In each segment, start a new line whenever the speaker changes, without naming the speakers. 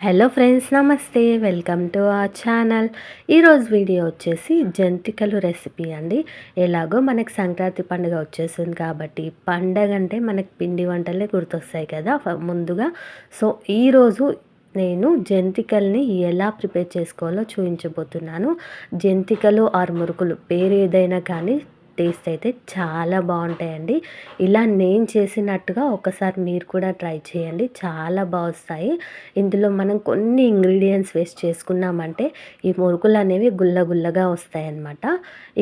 Hello friends నమస్తే. Welcome to our channel ఈరోజు video వచ్చేసి జంతికలు రెసిపీ అండి. ఎలాగో మనకి సంక్రాంతి పండుగ వచ్చేస్తుంది కాబట్టి పండగ అంటే మనకి పిండి వంటలే గుర్తొస్తాయి కదా ముందుగా. సో ఈరోజు నేను జంతికల్ని ఎలా ప్రిపేర్ చేసుకోవాలో చూపించబోతున్నాను జంతికలు ఆర్ మురుకులు పేరు ఏదైనా కానీ టేస్ట్ అయితే చాలా బాగుంటాయండి. ఇలా నేను చేసినట్టుగా ఒకసారి మీరు కూడా ట్రై చేయండి. చాలా బాగుస్తాయి. ఇందులో మనం కొన్ని ఇంగ్రీడియంట్స్ వేస్ట్ చేసుకున్నామంటే ఈ మురుకులు అనేవి గుల్ల గుల్లగా వస్తాయి అన్నమాట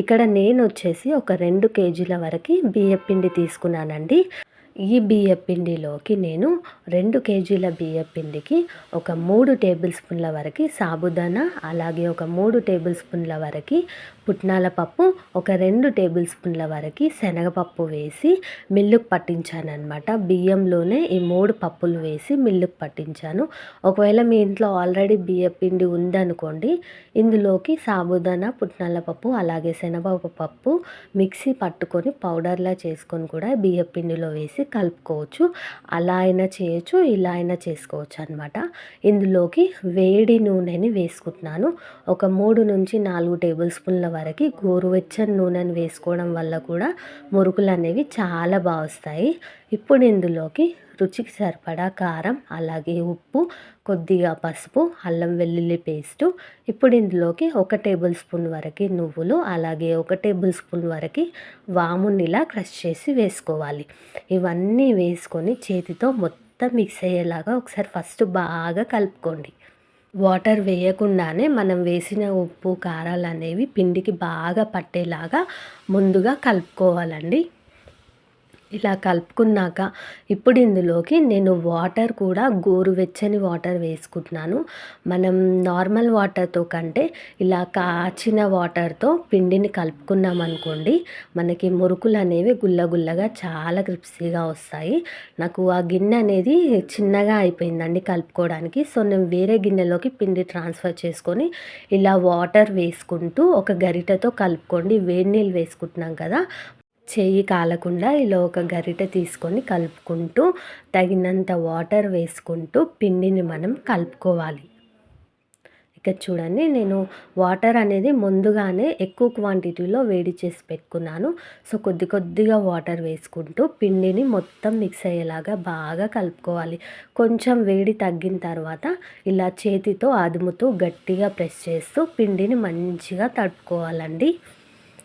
ఇక్కడ నేను వచ్చేసి ఒక రెండు కేజీల వరకు బియ్యపిండి తీసుకున్నానండి. ఈ బియ్య పిండిలోకి నేను రెండు కేజీల బియ్య పిండికి ఒక మూడు టేబుల్ స్పూన్ల వరకు సాబుదానా అలాగే ఒక మూడు టేబుల్ స్పూన్ల వరకు పుట్నాల పప్పు ఒక రెండు టేబుల్ స్పూన్ల వరకు శనగపప్పు వేసి మిల్లుకు పట్టించాను అనమాట బియ్యంలోనే ఈ మూడు పప్పులు వేసి మిల్లుకు పట్టించాను. ఒకవేళ మీ ఇంట్లో ఆల్రెడీ బియ్య పిండి ఉందనుకోండి ఇందులోకి సాబుదానా పుట్నాల పప్పు అలాగే శనగపప్పు పప్పు మిక్సీ పట్టుకొని పౌడర్లా చేసుకొని కూడా బియ్య పిండిలో వేసి కలుపుకోవచ్చు. అలా అయినా చేయొచ్చు ఇలా అయినా చేసుకోవచ్చు అనమాట ఇందులోకి వేడి నూనెని వేసుకుంటున్నాను. ఒక మూడు నుంచి నాలుగు టేబుల్ స్పూన్ల వరకు గోరువెచ్చని నూనెని వేసుకోవడం వల్ల కూడా మురుకులు అనేవి చాలా బాగా వస్తాయి. ఇప్పుడు ఇందులోకి రుచికి సరిపడా కారం అలాగే ఉప్పు కొద్దిగా పసుపు అల్లం వెల్లుల్లి పేస్టు. ఇప్పుడు ఇందులోకి ఒక టేబుల్ స్పూన్ వరకు నువ్వులు అలాగే ఒక టేబుల్ స్పూన్ వరకు వాముని ఇలా క్రష్ చేసి వేసుకోవాలి. ఇవన్నీ వేసుకొని చేతితో మొత్తం మిక్స్ అయ్యేలాగా ఒకసారి ఫస్ట్ బాగా కలుపుకోండి. వాటర్ వేయకుండానే మనం వేసిన ఉప్పు కారాలు అనేవి పిండికి బాగా పట్టేలాగా ముందుగా కలుపుకోవాలండి. ఇలా కలుపుకున్నాక ఇప్పుడు ఇందులోకి నేను వాటర్ కూడా గోరువెచ్చని వాటర్ వేసుకుంటున్నాను. మనం నార్మల్ వాటర్తో కంటే ఇలా కాచిన వాటర్తో పిండిని కలుపుకున్నాం అనుకోండి మనకి మురుకులు అనేవి గుల్లగుల్లగా చాలా క్రిప్సీగా వస్తాయి. నాకు ఆ గిన్నె అనేది చిన్నగా అయిపోయిందండి కలుపుకోవడానికి. సో నేను వేరే గిన్నెలోకి పిండి ట్రాన్స్ఫర్ చేసుకొని ఇలా వాటర్ వేసుకుంటూ ఒక గరిటతో కలుపుకోండి. వేడి నీళ్ళు వేసుకుంటున్నాం కదా చేయి కాలకుండా ఇలా ఒక గరిటె తీసుకొని కలుపుకుంటూ తగినంత వాటర్ వేసుకుంటూ పిండిని మనం కలుపుకోవాలి. ఇక చూడండి నేను వాటర్ అనేది ముందుగానే ఎక్కువ క్వాంటిటీలో వేడి చేసి పెట్టుకున్నాను. సో కొద్ది కొద్దిగా వాటర్ వేసుకుంటూ పిండిని మొత్తం మిక్స్ అయ్యేలాగా బాగా కలుపుకోవాలి. కొంచెం వేడి తగ్గిన తర్వాత ఇలా చేతితో అదుముతూ గట్టిగా ప్రెస్ చేస్తూ పిండిని మంచిగా తడుపుకోవాలండి.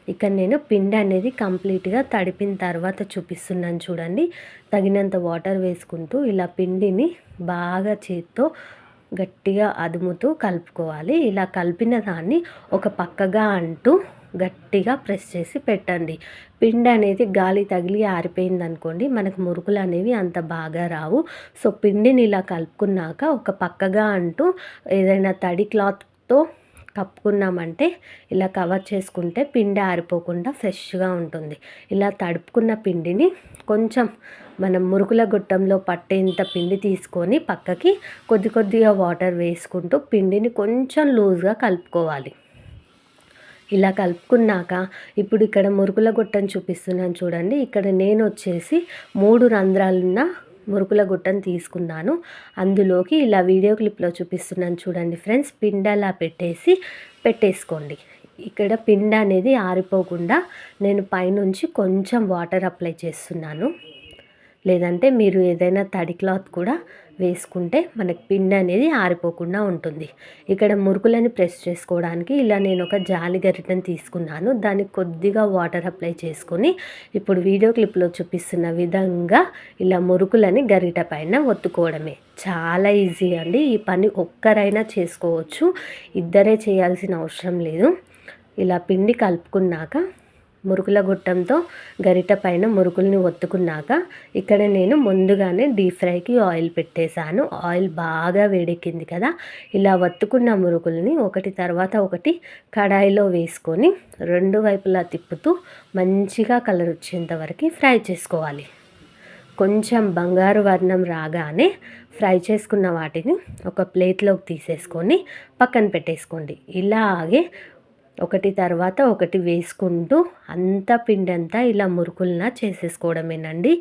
ఇక్కడ నేను పిండి అనేది కంప్లీట్గా తడిపిన తర్వాత చూపిస్తున్నాను చూడండి. తగినంత వాటర్ వేసుకుంటూ ఇలా పిండిని బాగా చేత్తో గట్టిగా అదుముతూ కలుపుకోవాలి. ఇలా కలిపిన దాన్ని ఒక పక్కగా అంటూ గట్టిగా ప్రెస్ చేసి పెట్టండి. పిండి అనేది గాలి తగిలి ఆరిపోయింది అనుకోండి మనకు మురుకులు అనేవి అంత బాగా రావు. సో పిండిని ఇలా కలుపుకున్నాక ఒక పక్కగా అంటూ ఏదైనా తడి క్లాత్తో కప్పుకున్నామంటే ఇలా కవర్ చేసుకుంటే పిండి ఆరిపోకుండా ఫ్రెష్గా ఉంటుంది. ఇలా తడుపుకున్న పిండిని కొంచెం మనం మురుకుల గుట్టంలో పట్టేంత పిండి తీసుకొని పక్కకి కొద్ది కొద్దిగా వాటర్ వేసుకుంటూ పిండిని కొంచెం లూజ్గా కలుపుకోవాలి. ఇలా కలుపుకున్నాక ఇప్పుడు ఇక్కడ మురుకుల గుట్టను చూపిస్తున్నాను చూడండి. ఇక్కడ నేను వచ్చేసి మూడు రంధ్రాలున్న మురుకుల గుట్టను తీసుకున్నాను. అందులోకి ఇలా వీడియో క్లిప్లో చూపిస్తున్నాను చూడండి ఫ్రెండ్స్. పిండి అలా పెట్టేసి పెట్టేసుకోండి. ఇక్కడ పిండి అనేది ఆరిపోకుండా నేను పైనుంచి కొంచెం వాటర్ అప్లై చేస్తున్నాను. లేదంటే మీరు ఏదైనా తడి క్లాత్ కూడా వేసుకుంటే మనకి పిండి అనేది ఆరిపోకుండా ఉంటుంది. ఇక్కడ మురుకులని ప్రెస్ చేసుకోవడానికి ఇలా నేను ఒక జాలి గరిటను తీసుకున్నాను. దానికి కొద్దిగా వాటర్ అప్లై చేసుకొని ఇప్పుడు వీడియో క్లిప్లో చూపిస్తున్న విధంగా ఇలా మురుకులని గరిట పైన ఒత్తుకోవడమే. చాలా ఈజీ అండి. ఈ పని ఒక్కరైనా చేసుకోవచ్చు. ఇద్దరే చేయాల్సిన అవసరం లేదు. ఇలా పిండి కలుపుకున్నాక మురుకుల గుట్టంతో గరిట పైన మురుకుల్ని ఒత్తుకున్నాక ఇక్కడ నేను ముందుగానే డీప్ ఫ్రైకి ఆయిల్ పెట్టేశాను. ఆయిల్ బాగా వేడెక్కింది కదా. ఇలా ఒత్తుకున్న మురుకుల్ని ఒకటి తర్వాత ఒకటి కడాయిలో వేసుకొని రెండు వైపులా తిప్పుతూ మంచిగా కలర్ వచ్చేంత వరకు ఫ్రై చేసుకోవాలి. కొంచెం బంగారు వర్ణం రాగానే ఫ్రై చేసుకున్న వాటిని ఒక ప్లేట్లోకి తీసేసుకొని పక్కన పెట్టేసుకోండి. ఇలాగే ఒకటి తర్వాత ఒకటి వేసుకుంటూ అంత పిండి అంతా ఇలా మురుకులన చేసేసుకోవడమేనండి.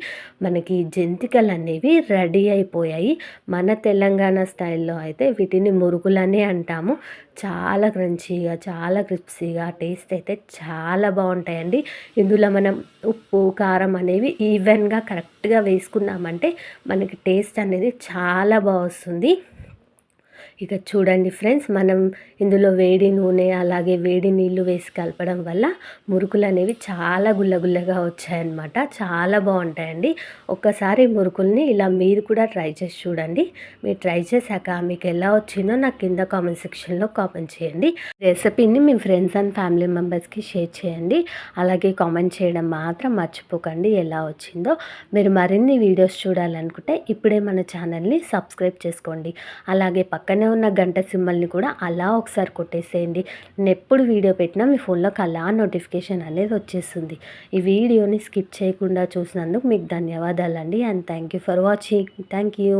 మనకి జంతికలు అనేవి రెడీ అయిపోయాయి. మన తెలంగాణ స్టైల్లో అయితే వీటిని మురుకులనే అంటాము. చాలా క్రంచీగా చాలా క్రిప్సీగా టేస్ట్ అయితే చాలా బాగుంటాయండి. ఇందులో మనం ఉప్పు కారం అనేవి ఈవెన్గా కరెక్ట్గా వేసుకున్నామంటే మనకి టేస్ట్ అనేది చాలా బాగా వస్తుంది ఇక చూడండి ఫ్రెండ్స్ మనం ఇందులో వేడి నూనె అలాగే వేడి నీళ్ళు వేసి కలపడం వల్ల మురుకులు అనేవి చాలా గుల్లగుల్లగా వచ్చాయన్నమాట. చాలా బాగుంటాయండి. ఒక్కసారి మురుకుల్ని ఇలా మీరు కూడా ట్రై చేసి చూడండి. మీరు ట్రై చేశాక మీకు ఎలా వచ్చిందో నాకు కింద కామెంట్ సెక్షన్లో కామెంట్ చేయండి. రెసిపీని మీ ఫ్రెండ్స్ అండ్ ఫ్యామిలీ మెంబర్స్కి షేర్ చేయండి. అలాగే కామెంట్ చేయడం మాత్రం మర్చిపోకండి ఎలా వచ్చిందో. మీరు మరిన్ని వీడియోస్ చూడాలనుకుంటే ఇప్పుడే మన ఛానల్ని సబ్స్క్రైబ్ చేసుకోండి. అలాగే పక్కనే పక్కనే ఉన్న గంట సింబల్ని కూడా అలా ఒకసారి కొట్టేసేయండి. నేను ఎప్పుడు వీడియో పెట్టినా మీ ఫోన్లోకి అలా నోటిఫికేషన్ అనేది వచ్చేస్తుంది. ఈ వీడియోని స్కిప్ చేయకుండా చూసినందుకు మీకు ధన్యవాదాలండి. And thank you for watching. Thank you.